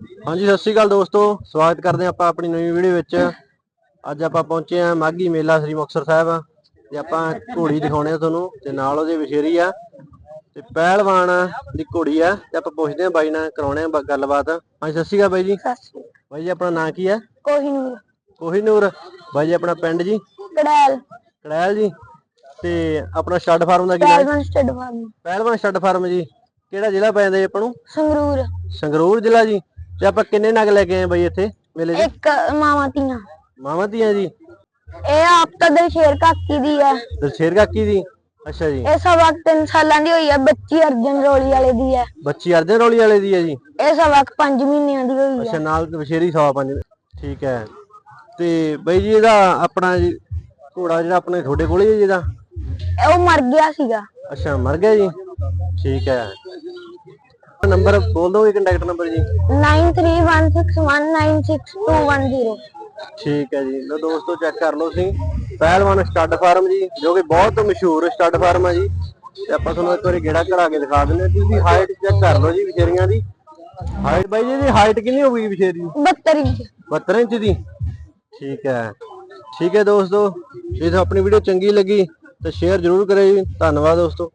ਹਾਂਜੀ ਸਤਿ ਸ਼੍ਰੀ ਅਕਾਲ ਦੋਸਤੋ। ਸਵਾਗਤ ਕਰਦੇ ਆਪਾਂ ਆਪਣੀ ਨਵੀਂ ਵੀਡੀਓ ਵਿੱਚ। ਅੱਜ ਆਪਾਂ ਪਹੁੰਚੇ ਹਾਂ ਮਾਗੀ ਮੇਲਾ ਸ੍ਰੀ ਮੁਕਤਸਰ ਸਾਹਿਬ ਤੇ ਆਪਾਂ ਘੋੜੀ ਦਿਖਾਉਣੇ ਆ ਤੁਹਾਨੂੰ ਤੇ ਨਾਲ ਉਹਦੇ ਵਿਸ਼ੇਰੀ ਆ ਤੇ ਪਹਿਲਵਾਨ ਦੀ ਘੋੜੀ ਆ ਤੇ ਆਪਾਂ ਪੁੱਛਦੇ ਹਾਂ ਬਾਈ ਨਾਲ ਕਰਾਉਣੇ ਆ ਗੱਲਬਾਤ। ਹਾਂਜੀ ਸਤਿ ਸ਼੍ਰੀ ਅਕਾਲ ਬਾਈ ਜੀ। ਬਾਈ ਜੀ ਆਪਣਾ ਨਾਂ ਕੀ ਹੈ ਕੋਹੀਨੂਰ। ਕੋਹੀਨੂਰ। ਬਾਈ ਜੀ ਆਪਣਾ ਪਿੰਡ ਜੀ? ਕੜੈਲ। ਕੜੈਲ ਜੀ। ਤੇ ਆਪਣਾ ਸਟੱਡ ਫਾਰਮ ਦਾ ਕੀ ਨਾਮ? Kelvin stud farm. Pehlwan stud farm ਜੀ। ਕਿਹੜਾ ਜ਼ਿਲ੍ਹਾ ਪੈ ਜਾਂਦਾ ਜੀ ਆਪਾਂ ਨੂੰ? ਸੰਗਰੂਰ। ਸੰਗਰੂਰ ਜ਼ਿਲ੍ਹਾ ਜੀ। ਤੇ ਆਪਾਂ ਕਿੰਨੇ ਨਗ ਲੈ ਕੇ ਆਏ ਬਾਈ ਇੱਥੇ ਮੇਲੇ 'ਚ ਇੱਕ ਮਾਵਾਂ ਧੀਆਂ ਮਾਵਾਂ ਧੀਆਂ ਜੀ? ਇਹ ਆਪ ਤਾਂ ਦਲਸ਼ੇਰ ਕਾਕੀ ਦੀ ਹੈ। ਦਲਸ਼ੇਰ ਕਾਕੀ ਦੀ? ਅੱਛਾ ਜੀ। ਇਹ ਸਵਾ ਕੁ ਤਿੰਨ ਸਾਲਾਂ ਦੀ ਹੋਈ ਹੈ ਬੱਚੀ ਅਰਜਨ ਰੋਲੀ ਵਾਲੇ ਦੀ ਹੈ। ਬੱਚੀ ਅਰਜਨ ਰੌਲੀ ਵਾਲੇ ਦੀ ਹੈ ਜੀ? ਇਹ ਸਵਾ ਕੁ ਪੰਜ ਮਹੀਨਿਆਂ ਦੀ ਹੋਈ ਅੱਛਾ ਹੈ। ਨਾਲ ਵਿਸ਼ੇਰੀ ਸਵਾ ਪੰਜ ਠੀਕ ਹੈ। ਤੇ ਬਈ ਜੀ ਇਹਦਾ ਆਪਣਾ ਜੀ ਘੋੜਾ ਜਿਹੜਾ ਆਪਣੇ ਤੁਹਾਡੇ ਕੋਲ ਹੀ ਹੈ ਜੀ ਇਹਦਾ? ਇਹ ਉਹ ਮਰ ਗਿਆ ਸੀਗਾ। ਅੱਛਾ ਮਰ ਗਿਆ ਜੀ? ਠੀਕ ਹੈ। ਨੰਬਰ ਬੋਲ ਦੋਗੇ ਕੰਟੈਕਟ ਨੰਬਰ ਜੀ 9316196210 ਠੀਕ ਹੈ ਜੀ ਲੋ ਦੋਸਤੋ ਚੈੱਕ ਕਰ ਲਓ ਤੁਸੀਂ ਪਹਿਲਵਾਨ ਸਟੱਡ ਫਾਰਮ ਜੀ ਜੋ ਕਿ ਬਹੁਤ ਮਸ਼ਹੂਰ ਸਟੱਡ ਫਾਰਮ ਹੈ ਜੀ ਤੇ ਆਪਾਂ ਤੁਹਾਨੂੰ ਇੱਕ ਵਾਰੀ ਗੇੜਾ ਘਰਾ ਕੇ ਦਿਖਾ ਦਿੰਦੇ ਤੁਸੀਂ ਹਾਈਟ ਚੈੱਕ ਕਰ ਲਓ ਜੀ ਵਿਸ਼ੇਰੀਆਂ ਦੀ ਹਾਈਟ ਬਾਈ ਜੀ ਦੀ ਹਾਈਟ ਕਿੰਨੀ ਹੋਊਗੀ ਵਿਸ਼ੇਰੀ 72 ਇੰਚ 72 ਇੰਚ ਦੀ ਠੀਕ ਹੈ ਠੀਕ ਹੈ ਦੋਸਤੋ ਜੇ ਤੁਹਾਨੂੰ ਆਪਣੀ ਵੀਡੀਓ ਚੰਗੀ ਲੱਗੀ ਤਾਂ ਸ਼ੇਅਰ ਜ਼ਰੂਰ ਕਰਿਓ ਜੀ ਧੰਨਵਾਦ ਦੋਸਤੋ